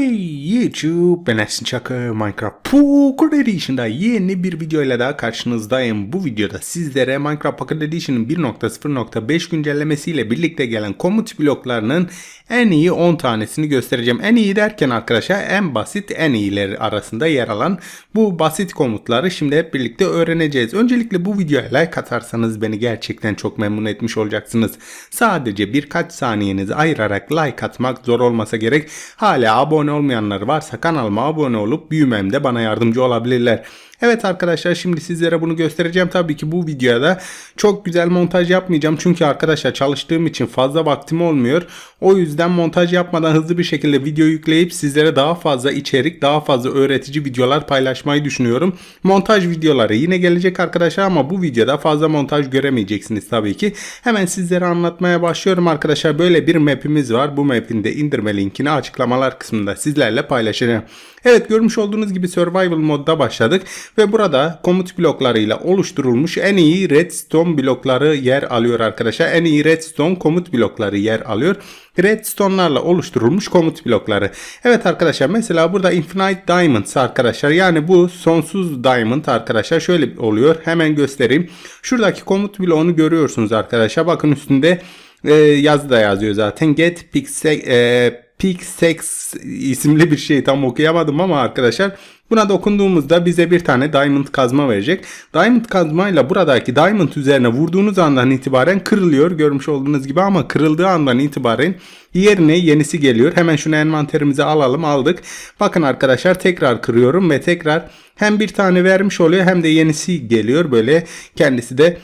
Hey YouTube ben Ersin Çakır Minecraft Pocket Edition'da yeni bir video ile daha karşınızdayım. Bu videoda sizlere Minecraft Pocket Edition'ın 1.0.5 güncellemesiyle birlikte gelen komut bloklarının en iyi 10 tanesini göstereceğim. En iyi derken arkadaşlar en basit en iyileri arasında yer alan bu basit komutları şimdi hep birlikte öğreneceğiz. Öncelikle bu videoya like atarsanız beni gerçekten çok memnun etmiş olacaksınız. Sadece birkaç saniyenizi ayırarak like atmak zor olmasa gerek. Hala abone olmayanlar varsa kanalıma abone olup büyümemde bana yardımcı olabilirler. Evet arkadaşlar şimdi sizlere bunu göstereceğim. Tabii ki bu videoda çok güzel montaj yapmayacağım. Çünkü arkadaşlar çalıştığım için fazla vaktim olmuyor. O yüzden montaj yapmadan hızlı bir şekilde video yükleyip sizlere daha fazla içerik, daha fazla öğretici videolar paylaşmayı düşünüyorum. Montaj videoları yine gelecek arkadaşlar ama bu videoda fazla montaj göremeyeceksiniz tabii ki. Hemen sizlere anlatmaya başlıyorum arkadaşlar. Böyle bir map'imiz var. Bu map'in de indirme linkini açıklamalar kısmında sizlerle paylaşacağım. Evet görmüş olduğunuz gibi survival modda başladık ve burada komut bloklarıyla oluşturulmuş en iyi redstone blokları yer alıyor arkadaşlar. En iyi redstone komut blokları yer alıyor. Redstone'larla oluşturulmuş komut blokları. Evet arkadaşlar mesela burada Infinite Diamonds arkadaşlar. Yani bu sonsuz diamond arkadaşlar. Şöyle oluyor. Hemen göstereyim. Şuradaki komut bloğunu görüyorsunuz arkadaşlar. Bakın üstünde e, yazı da yazıyor zaten. Get pixel e, Pixex isimli bir şey tam okuyamadım ama arkadaşlar buna dokunduğumuzda bize bir tane diamond kazma verecek. Diamond kazmayla buradaki diamond üzerine vurduğunuz andan itibaren kırılıyor görmüş olduğunuz gibi ama kırıldığı andan itibaren yerine yenisi geliyor. Hemen şunu envanterimize alalım aldık. Bakın arkadaşlar tekrar kırıyorum ve tekrar hem bir tane vermiş oluyor hem de yenisi geliyor böyle kendisi de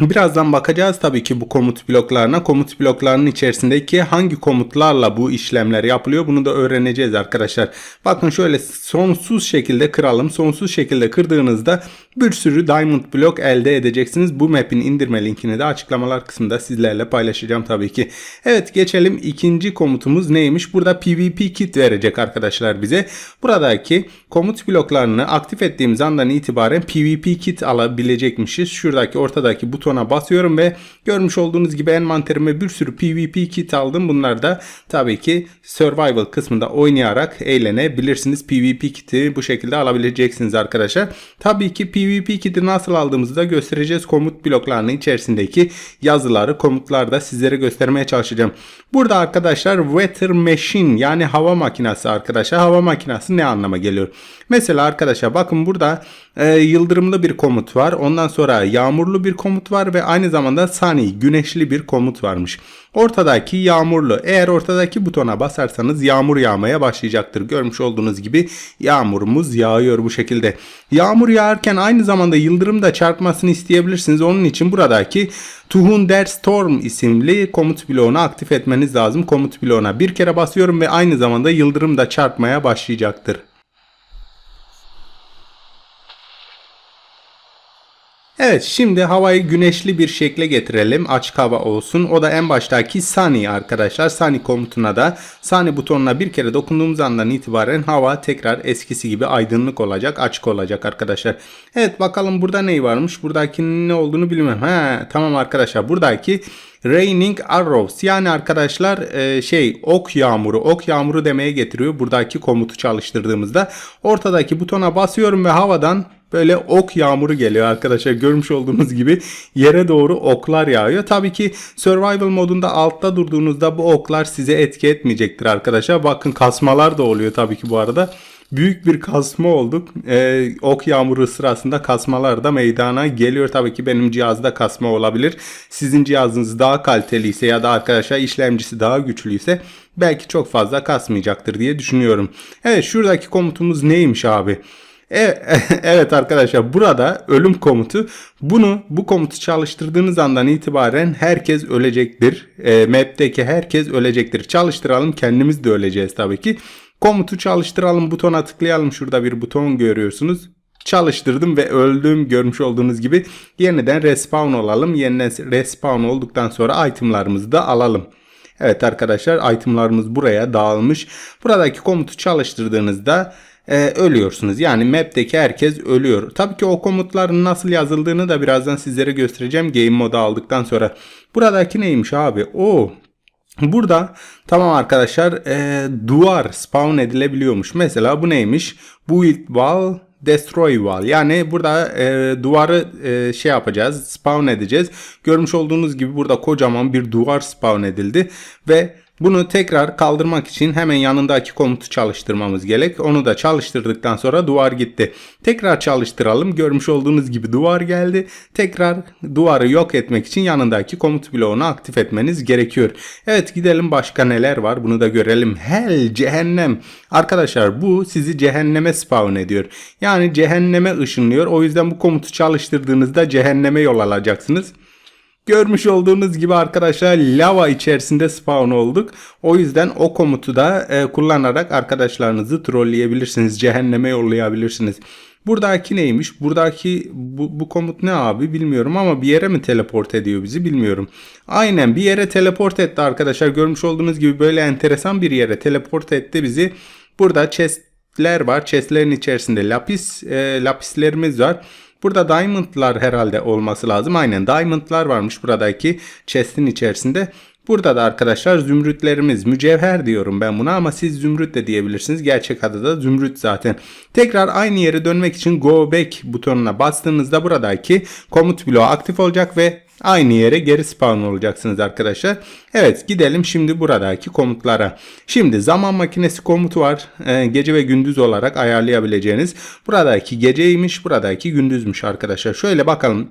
Birazdan bakacağız tabii ki bu komut bloklarına. Komut bloklarının içerisindeki hangi komutlarla bu işlemler yapılıyor bunu da öğreneceğiz arkadaşlar. Bakın şöyle sonsuz şekilde kıralım. Sonsuz şekilde kırdığınızda bir sürü diamond blok elde edeceksiniz. Bu map'in indirme linkini de açıklamalar kısmında sizlerle paylaşacağım tabii ki. Evet geçelim ikinci komutumuz neymiş? Burada PvP kit verecek arkadaşlar bize. Buradaki komut bloklarını aktif ettiğimiz andan itibaren PvP kit alabilecekmişiz. Şuradaki ortadaki butona basıyorum ve görmüş olduğunuz gibi envanterime bir sürü PvP kit aldım. Bunlar da tabii ki survival kısmında oynayarak eğlenebilirsiniz. PvP kiti bu şekilde alabileceksiniz arkadaşlar. Tabii ki PvP kiti nasıl aldığımızı da göstereceğiz. Komut bloklarının içerisindeki yazıları, komutları da sizlere göstermeye çalışacağım. Burada arkadaşlar weather machine yani hava makinesi arkadaşlar. Hava makinesi ne anlama geliyor? Mesela arkadaşlar bakın burada e, yıldırımlı bir komut var. Ondan sonra yağmurlu bir komut var ve aynı zamanda sunny güneşli bir komut varmış. Ortadaki yağmurlu. Eğer ortadaki butona basarsanız yağmur yağmaya başlayacaktır. Görmüş olduğunuz gibi yağmurumuz yağıyor bu şekilde. Yağmur yağarken aynı zamanda yıldırım da çarpmasını isteyebilirsiniz. Onun için buradaki Thunder Storm isimli komut bloğunu aktif etmeniz lazım. Komut bloğuna bir kere basıyorum ve aynı zamanda yıldırım da çarpmaya başlayacaktır. Evet şimdi havayı güneşli bir şekle getirelim. Açık hava olsun. O da en baştaki Sunny arkadaşlar. Sunny komutuna da Sunny butonuna bir kere dokunduğumuz andan itibaren hava tekrar eskisi gibi aydınlık olacak. Açık olacak arkadaşlar. Evet bakalım burada ne varmış. Buradaki ne olduğunu bilmem. He, tamam arkadaşlar buradaki Raining Arrows yani arkadaşlar e, şey ok yağmuru ok yağmuru demeye getiriyor buradaki komutu çalıştırdığımızda ortadaki butona basıyorum ve havadan böyle ok yağmuru geliyor arkadaşlar. Görmüş olduğunuz gibi yere doğru oklar yağıyor. Tabii ki survival modunda altta durduğunuzda bu oklar size etki etmeyecektir arkadaşlar. Bakın kasmalar da oluyor tabii ki bu arada. Büyük bir kasma olduk. Ee, ok yağmuru sırasında kasmalar da meydana geliyor. Tabii ki benim cihazda kasma olabilir. Sizin cihazınız daha kaliteliyse ya da arkadaşlar işlemcisi daha güçlüyse belki çok fazla kasmayacaktır diye düşünüyorum. Evet şuradaki komutumuz neymiş abi? Evet arkadaşlar burada ölüm komutu bunu bu komutu çalıştırdığınız andan itibaren herkes ölecektir. E, map'teki herkes ölecektir. Çalıştıralım kendimiz de öleceğiz tabii ki. Komutu çalıştıralım butona tıklayalım. Şurada bir buton görüyorsunuz. Çalıştırdım ve öldüm görmüş olduğunuz gibi. Yeniden respawn olalım. Yeniden respawn olduktan sonra itemlarımızı da alalım. Evet arkadaşlar itemlarımız buraya dağılmış. Buradaki komutu çalıştırdığınızda e, ölüyorsunuz. Yani map'teki herkes ölüyor. Tabii ki o komutların nasıl yazıldığını da birazdan sizlere göstereceğim game modu aldıktan sonra. Buradaki neymiş abi? O Burada tamam arkadaşlar e, duvar spawn edilebiliyormuş. Mesela bu neymiş? Build wall, destroy wall. Yani burada e, duvarı e, şey yapacağız, spawn edeceğiz. Görmüş olduğunuz gibi burada kocaman bir duvar spawn edildi ve bunu tekrar kaldırmak için hemen yanındaki komutu çalıştırmamız gerek. Onu da çalıştırdıktan sonra duvar gitti. Tekrar çalıştıralım. Görmüş olduğunuz gibi duvar geldi. Tekrar duvarı yok etmek için yanındaki komut bloğunu aktif etmeniz gerekiyor. Evet gidelim başka neler var bunu da görelim. Hell cehennem. Arkadaşlar bu sizi cehenneme spawn ediyor. Yani cehenneme ışınlıyor. O yüzden bu komutu çalıştırdığınızda cehenneme yol alacaksınız. Görmüş olduğunuz gibi arkadaşlar lava içerisinde spawn olduk. O yüzden o komutu da e, kullanarak arkadaşlarınızı trolleyebilirsiniz. Cehenneme yollayabilirsiniz. Buradaki neymiş? Buradaki bu, bu komut ne abi bilmiyorum ama bir yere mi teleport ediyor bizi bilmiyorum. Aynen bir yere teleport etti arkadaşlar. Görmüş olduğunuz gibi böyle enteresan bir yere teleport etti bizi. Burada chestler var. Chestlerin içerisinde lapis e, lapislerimiz var. Burada diamondlar herhalde olması lazım. Aynen diamondlar varmış buradaki chest'in içerisinde. Burada da arkadaşlar zümrütlerimiz, mücevher diyorum ben buna ama siz zümrüt de diyebilirsiniz. Gerçek adı da zümrüt zaten. Tekrar aynı yere dönmek için go back butonuna bastığınızda buradaki komut bloğu aktif olacak ve aynı yere geri spawn olacaksınız arkadaşlar. Evet gidelim şimdi buradaki komutlara. Şimdi zaman makinesi komutu var. Ee, gece ve gündüz olarak ayarlayabileceğiniz. Buradaki geceymiş buradaki gündüzmüş arkadaşlar. Şöyle bakalım.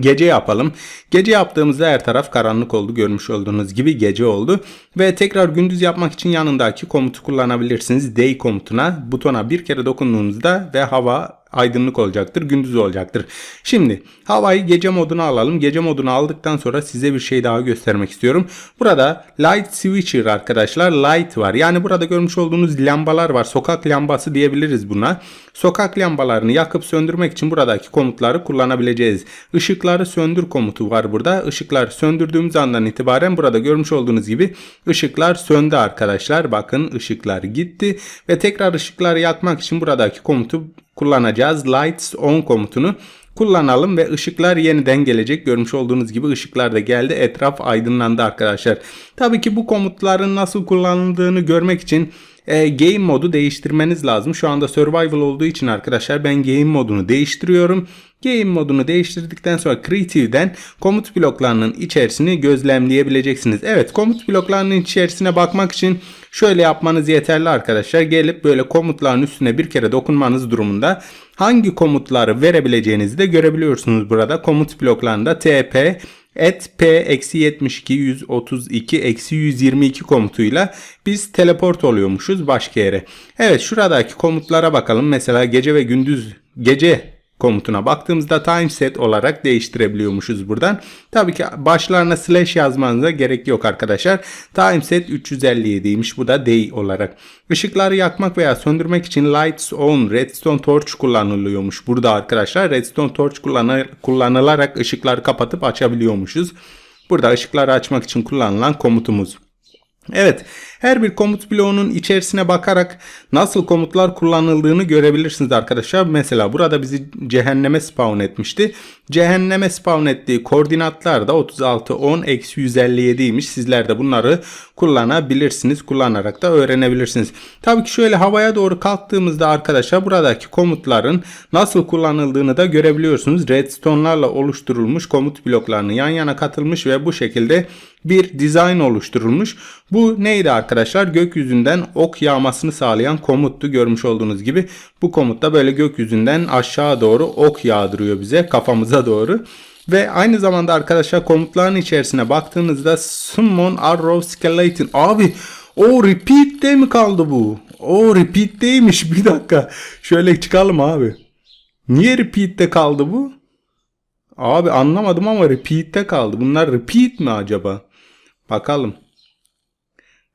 Gece yapalım. Gece yaptığımızda her taraf karanlık oldu. Görmüş olduğunuz gibi gece oldu. Ve tekrar gündüz yapmak için yanındaki komutu kullanabilirsiniz. Day komutuna butona bir kere dokunduğunuzda ve hava aydınlık olacaktır, gündüz olacaktır. Şimdi havayı gece moduna alalım. Gece modunu aldıktan sonra size bir şey daha göstermek istiyorum. Burada light switcher arkadaşlar light var. Yani burada görmüş olduğunuz lambalar var. Sokak lambası diyebiliriz buna. Sokak lambalarını yakıp söndürmek için buradaki komutları kullanabileceğiz. Işıkları söndür komutu var burada. Işıkları söndürdüğümüz andan itibaren burada görmüş olduğunuz gibi ışıklar söndü arkadaşlar. Bakın ışıklar gitti ve tekrar ışıkları yakmak için buradaki komutu kullanacağız. Lights on komutunu kullanalım ve ışıklar yeniden gelecek. Görmüş olduğunuz gibi ışıklar da geldi. Etraf aydınlandı arkadaşlar. Tabii ki bu komutların nasıl kullanıldığını görmek için e, game modu değiştirmeniz lazım. Şu anda survival olduğu için arkadaşlar ben game modunu değiştiriyorum. Game modunu değiştirdikten sonra Creative'den komut bloklarının içerisini gözlemleyebileceksiniz. Evet komut bloklarının içerisine bakmak için şöyle yapmanız yeterli arkadaşlar. Gelip böyle komutların üstüne bir kere dokunmanız durumunda hangi komutları verebileceğinizi de görebiliyorsunuz burada. Komut bloklarında TP et p-72 132 122 komutuyla biz teleport oluyormuşuz başka yere. Evet şuradaki komutlara bakalım. Mesela gece ve gündüz gece komutuna baktığımızda time set olarak değiştirebiliyormuşuz buradan. Tabii ki başlarına slash yazmanıza gerek yok arkadaşlar. Time set 357'ymiş. Bu da day olarak. Işıkları yakmak veya söndürmek için lights on redstone torch kullanılıyormuş. Burada arkadaşlar redstone torch kullanılarak ışıkları kapatıp açabiliyormuşuz. Burada ışıkları açmak için kullanılan komutumuz. Evet, her bir komut bloğunun içerisine bakarak nasıl komutlar kullanıldığını görebilirsiniz arkadaşlar. Mesela burada bizi cehenneme spawn etmişti. Cehenneme spawn ettiği koordinatlar da 36 10 eksi 157'ymiş. Sizler de bunları kullanabilirsiniz. Kullanarak da öğrenebilirsiniz. Tabii ki şöyle havaya doğru kalktığımızda arkadaşlar buradaki komutların nasıl kullanıldığını da görebiliyorsunuz. Redstone'larla oluşturulmuş komut bloklarını yan yana katılmış ve bu şekilde bir dizayn oluşturulmuş. Bu neydi arkadaşlar? Gökyüzünden ok yağmasını sağlayan komuttu. Görmüş olduğunuz gibi bu komutta böyle gökyüzünden aşağı doğru ok yağdırıyor bize kafamıza doğru. Ve aynı zamanda arkadaşlar komutların içerisine baktığınızda Summon Arrow Skeleton. Abi o repeat'te mi kaldı bu? O repeat'teymiş bir dakika. Şöyle çıkalım abi. Niye repeat'te kaldı bu? Abi anlamadım ama repeat'te kaldı. Bunlar repeat mi acaba? Bakalım.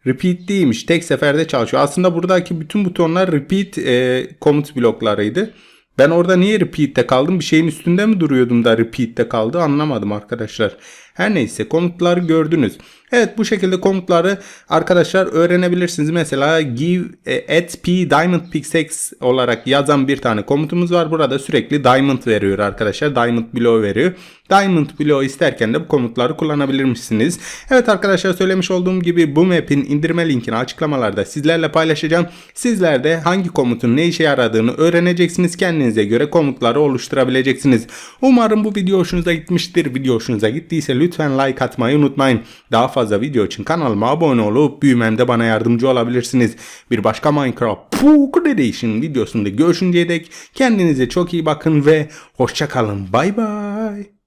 Repeat değilmiş. Tek seferde çalışıyor. Aslında buradaki bütün butonlar repeat e, komut bloklarıydı. Ben orada niye repeat'te kaldım? Bir şeyin üstünde mi duruyordum da repeat'te kaldı? Anlamadım arkadaşlar. Her neyse komutları gördünüz. Evet bu şekilde komutları arkadaşlar öğrenebilirsiniz. Mesela give e, at p diamond pixex olarak yazan bir tane komutumuz var. Burada sürekli diamond veriyor arkadaşlar. Diamond blow veriyor. Diamond blow isterken de bu komutları kullanabilirmişsiniz. Evet arkadaşlar söylemiş olduğum gibi bu map'in indirme linkini açıklamalarda sizlerle paylaşacağım. Sizler de hangi komutun ne işe yaradığını öğreneceksiniz. Kendinize göre komutları oluşturabileceksiniz. Umarım bu video hoşunuza gitmiştir. Video hoşunuza gittiyse lütfen like atmayı unutmayın. Daha fazla video için kanalıma abone olup büyümemde bana yardımcı olabilirsiniz. Bir başka Minecraft Poker Edition videosunda görüşünceye dek kendinize çok iyi bakın ve hoşçakalın. Bay bay.